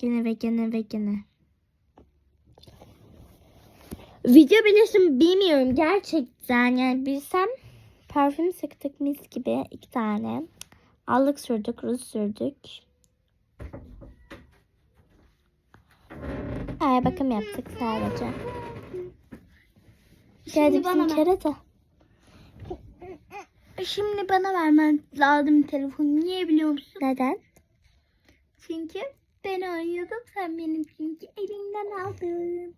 Gene ve gene ve gene. Video bilirsin bilmiyorum gerçekten yani bilsem parfüm sıktık mis gibi iki tane. Allık sürdük, ruj sürdük. Ay bakım yaptık sadece. Geldik bana bizim ver. kerata. Şimdi bana vermen lazım telefonu. Niye biliyor musun? Neden? Çünkü ben oynuyordum. Sen benim çünkü elimden aldın.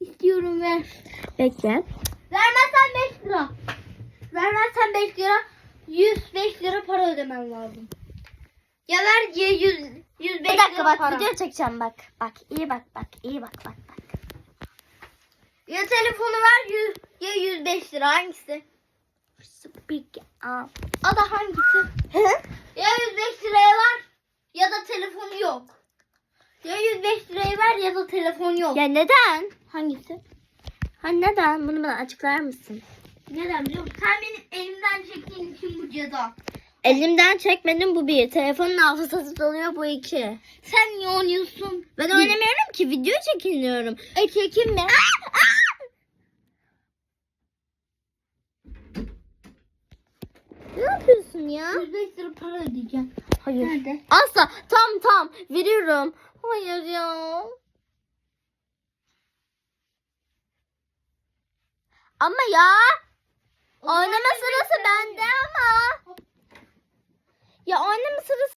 İstiyorum ver. Bekle. Vermezsen 5 lira. Vermezsen 5 lira 105 lira para ödemem lazım. Ya ver ya 100 105 Bir dakika bak para. video çekeceğim bak. Bak iyi bak bak iyi bak bak bak. Ya telefonu ver 100 ya 105 lira hangisi? Speak up. O da hangisi? ya 105 liraya var ya da telefonu yok. Ya 105 liraya ver ya da telefon yok. Ya neden? hangisi? Ha neden? Bunu bana açıklar mısın? Neden biliyor musun? Sen benim elimden çektiğin için bu ceza. Elimden çekmedim bu bir. Telefonun hafızası doluyor bu iki. Sen niye oynuyorsun? Ben oynamıyorum ki video çekiniyorum. E çekinme. Ne yapıyorsun ya? 105 lira para ödeyeceğim. Hayır. Nerede? Asla. Tam tam. Veriyorum. Hayır ya. Ama ya. Oynama sırası bende ama. Ya oynama sırası